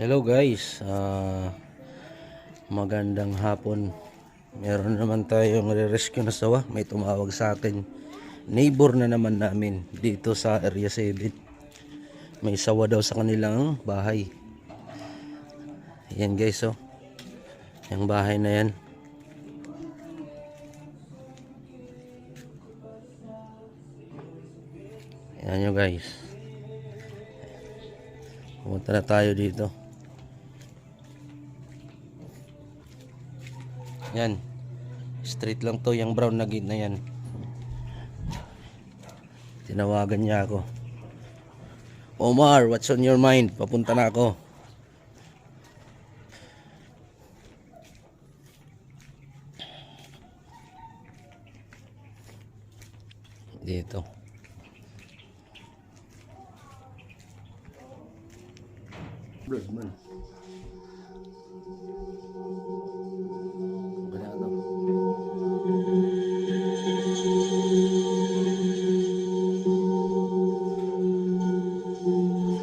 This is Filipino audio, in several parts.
Hello guys, Ah, magandang hapon. Meron naman tayong re-rescue na sawa. May tumawag sa akin. Neighbor na naman namin dito sa Area 7. May sawa daw sa kanilang bahay. Yan guys oh. Yung bahay na yan. Yan nyo guys. Pumunta na tayo dito. Yan. Straight lang to, yung brown na gate na yan. Tinawagan niya ako. Omar, what's on your mind? Papunta na ako. Dito. Blood man.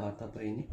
Bata pa ini.